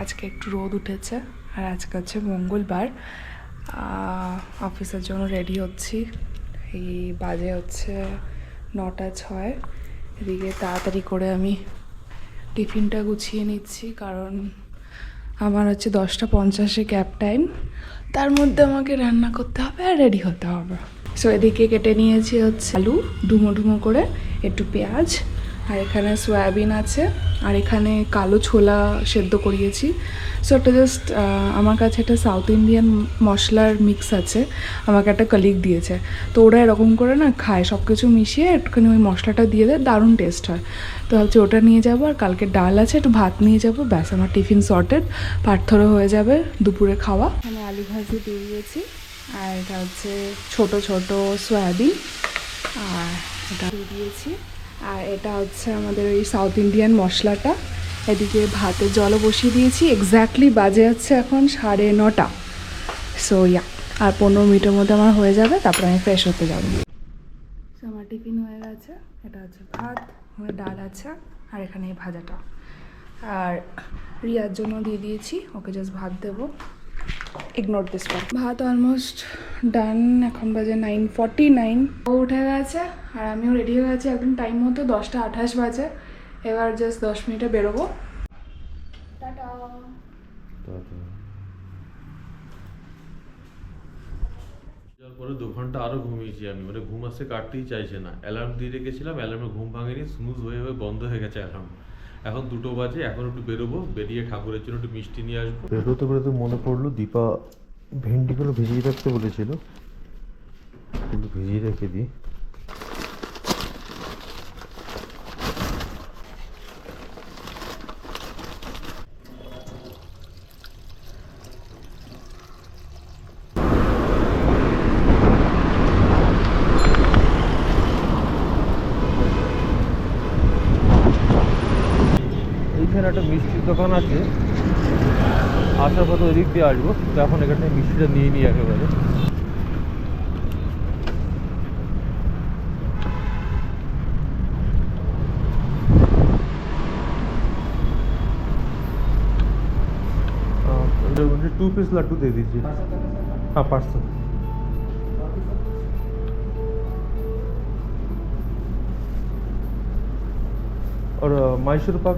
আজকে একটু রোদ উঠেছে, আর আজকে হচ্ছে মঙ্গলবার। অফিসের জন্য রেডি হচ্ছি। এই বাজে হচ্ছে নটা ছয়। এদিকে তাড়াতাড়ি করে আমি টিফিনটা গুছিয়ে নিচ্ছি, কারণ আমার হচ্ছে দশটা পঞ্চাশে ক্যাব টাইম। তার মধ্যে আমাকে রান্না করতে হবে আর রেডি হতে হবে। সো এদিকে কেটে নিয়েছি হচ্ছে আলু, ডুমো ডুমো করে, একটু পেঁয়াজ আর এখানে সয়াবিন আছে, আর এখানে কালো ছোলা সেদ্ধ করিয়েছি। সো এটা জাস্ট আমার কাছে একটা সাউথ ইন্ডিয়ান মশলার মিক্স আছে, আমাকে একটা কলিগ দিয়েছে। তো ওরা এরকম করে না খায় সব কিছু মিশিয়ে একটুখানি ওই মশলাটা দিয়ে দেয়, দারুণ টেস্ট হয়। তো ভাবছি ওটা নিয়ে যাব, আর কালকে ডাল আছে, একটু ভাত নিয়ে যাব, ব্যাস, আমার টিফিন সর্টেড পার্থরও হয়ে যাবে দুপুরে খাওয়া। আমি আলু ভাজি দিয়ে দিয়েছি, আর এটা হচ্ছে ছোটো ছোটো সয়াবিন, আর এটা দিয়ে দিয়েছি। আর এটা হচ্ছে আমাদের ওই সাউথ ইন্ডিয়ান মশলাটা। এদিকে ভাতের জলও বসিয়ে দিয়েছি। এক্স্যাক্টলি বাজে হচ্ছে এখন সাড়ে নটা। সো ইয়া আর পনেরো মিনিটের মধ্যে আমার হয়ে যাবে, তারপরে আমি ফ্রেশ হতে যাব। আমার টিফিন হয়ে গেছে। এটা হচ্ছে ভাত, আমার ডাল আছে, আর এখানে এই ভাজাটা। আর রিয়ার জন্য দিয়ে দিয়েছি, ওকে জাস্ট ভাত দেবো। ইগনোর দিস ওয়ান ভাত অলমোস্ট ডান এখন বাজে নাইন ফর্টি নাইন ও উঠে গেছে আর আমিও রেডি হয়ে গেছি একদম টাইম মতো দশটা আঠাশ বাজে। এবার জাস্ট দশ মিনিটে বেরোবো। টাটা। পরে দু ঘণ্টা আরও ঘুমিয়েছি আমি মানে ঘুম আসতে কাটতেই চাইছে না। অ্যালার্ম দিয়ে রেখেছিলাম অ্যালার্মে ঘুম ভাঙেনি স্নুজ হয়ে হয়ে বন্ধ হয়ে গেছে অ্যালার্ম এখন দুটো বাজে, এখন একটু বেরোবো, বেরিয়ে ঠাকুরের জন্য একটু মিষ্টি নিয়ে আসব। বেরোতে বেরোতে মনে পড়ল, দীপা ভেন্ডিগুলো ভিজিয়ে রাখতে বলেছিল। ভিজিয়ে রেখে দিই। এইখানে একটা মিষ্টির দোকান আছে আসার পথে ওই দিক দিয়ে আসবো তো এখন এখানে মিষ্টিটা নিয়ে নিই একেবারে मुझे टू पीस लड्डू दे दीजिए हाँ पार्सल और अ, Mysore pak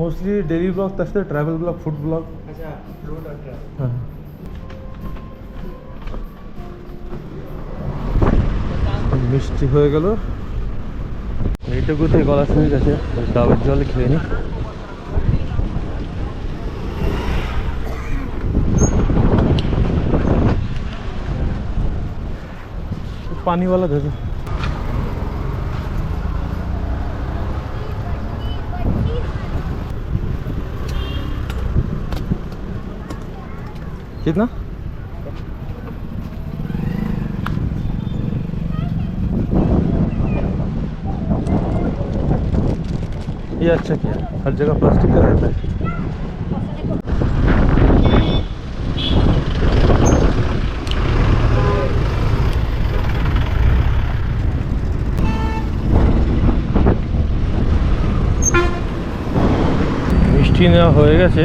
mostly daily blog তার সাথে ট্রাভেল ব্লগ ফুড ব্লগ হ্যাঁ মিষ্টি হয়ে গেল। এইটুকুতে গলা শুনে গেছে ডাবের জল খেয়ে নি। পানিওয়ালা ধরে कितना ये अच्छा किया हर जगह प्लास्टिक का रहता है মিষ্টি নেওয়া হয়ে গেছে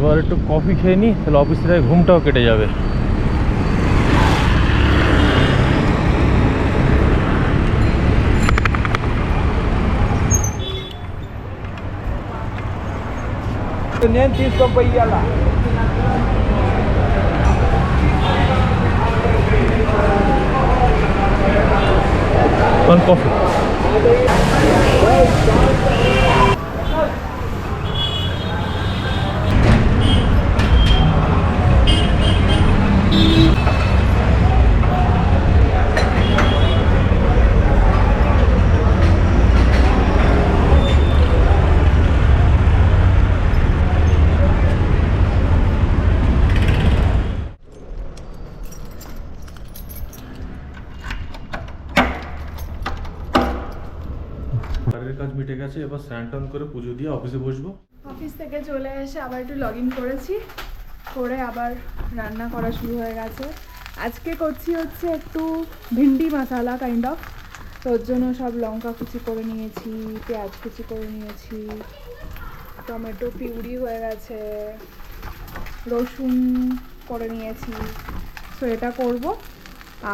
এবার একটু কফি খেয়ে নিই তাহলে অফিসে থেকে ঘুমটাও কেটে যাবে नेन तीन सौ रुपया ला कॉफ़ी মিটে গেছে এবার স্নান করে পুজো দিয়ে অফিসে বসবো। অফিস থেকে চলে এসে আবার একটু লগ ইন করেছি, করে আবার রান্না করা শুরু হয়ে গেছে। আজকে করছি হচ্ছে একটু ভিন্ডি মশালা কাইন্ড অফ তো ওর জন্য সব লঙ্কা কুচি করে নিয়েছি, পেঁয়াজ কুচি করে নিয়েছি, টমেটো পিউরি হয়ে গেছে, রসুন করে নিয়েছি। তো এটা করব,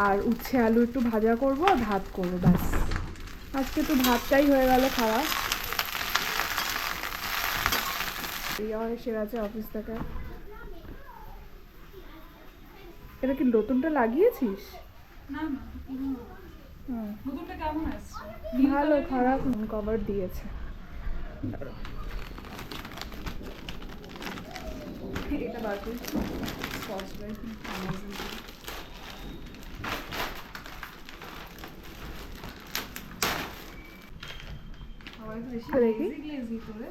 আর উচ্ছে আলু একটু ভাজা করব, আর ভাত করব, ব্যাস। আজকে তো ভাতটাই হয়ে গেল খাওয়া। রিয়া এসে গেছে অফিস থেকে। এটা কি নতুনটা লাগিয়েছিস? ভালো খারাপ কভার দিয়েছে। এটা বার করেছি বেশি গ্লেজি গ্লেজি করে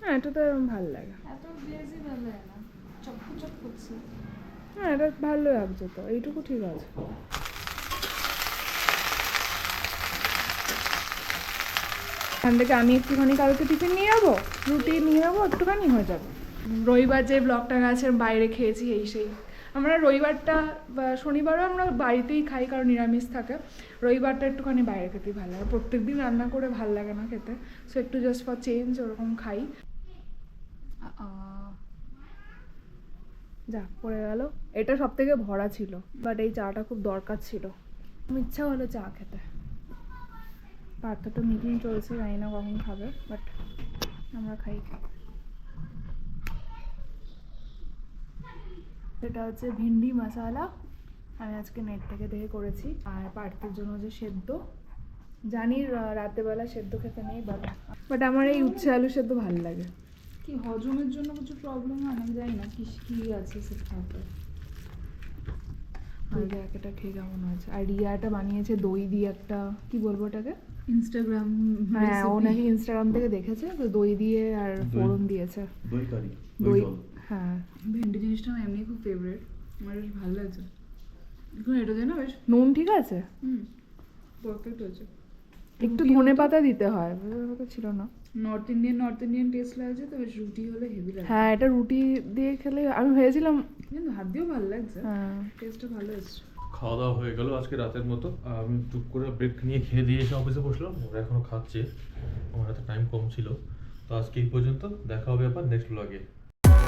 হ্যাঁ এটা তো ভালো লাগে। এত গ্লেজি ভালো লাগে না। চকচক চক করছে। হ্যাঁ এটা ভালো লাগছে তো এইটুকু ঠিক আছে। এখান থেকে আমি একটুখানি কালকে টিফিন নিয়ে যাব রুটি নিয়ে যাব একটুখানি হয়ে যাবে। রবিবার যে ব্লগটা গাছের বাইরে খেয়েছি এই সেই। আমরা রবিবারটা শনিবারও আমরা বাড়িতেই খাই, কারণ নিরামিষ থাকে। রবিবারটা একটুখানি বাইরে খেতেই ভালো লাগে। প্রত্যেক দিন রান্না করে ভালো লাগে না খেতে। সো একটু জাস্ট ফর চেঞ্জ ওরকম খাই। যা, পড়ে গেল। এটা সব থেকে ভরা ছিল বাট এই চাটা খুব দরকার ছিল। ইচ্ছা হলো চা খেতে। পার্থ তো মিটিং চলছে, জানি না কখন খাবে বাট আমরা খাই। এটা হচ্ছে ভিন্ডি মশালা। আমি আজকে নেট থেকে দেখে করেছি। আর পার্থের জন্য যে সেদ্ধ। জানি রাতেবেলা সেদ্ধ খেতে নেই বাট বাট আমার এই উচ্ছে আলু সেদ্ধ ভালো লাগে। কি হজমের জন্য কিছু প্রবলেম হয়? না আমি জানি না কি কি আছে সেটা খাতে আর এটা খেয়ে কেমন হয়েছে? আর রিয়াটা বানিয়েছে দই দিয়ে একটা কি বলব ওটাকে? ইনস্টাগ্রাম হ্যাঁ ও নাকি ইনস্টাগ্রাম থেকে দেখেছে তো দই দিয়ে আর ফোড়ন দিয়েছে। দই কারি দই হ্যাঁ। ভেন্ডি জিনিসটা আমার এমনি খুব ফেভারিট আমার বেশ ভালো লাগছে। এখন এটা যেন বেশ নুন ঠিক আছে? হুম পারফেক্ট হয়েছে। একটু ধনে পাতা দিতে হয়। পাতা ছিল না। North Indian north Indian taste লাগছে তো বেশ রুটি হলে হেভি লাগে। হ্যাঁ এটা রুটি দিয়ে খেলে আমি ভেবেছিলাম কিন্তু হাত দিয়েও ভালো লাগছে। হ্যাঁ। টেস্টটা ভালো এসছে খাওয়া দাওয়া হয়ে গেল আজকে রাতের মতো। আমি টুক করে ব্রেক নিয়ে খেয়ে দিয়ে এসে অফিসে বসলাম। ওরা এখনও খাচ্ছে। আমার হাতে টাইম কম ছিল। তো আজকে এই পর্যন্ত দেখা হবে আবার নেক্সট ব্লগে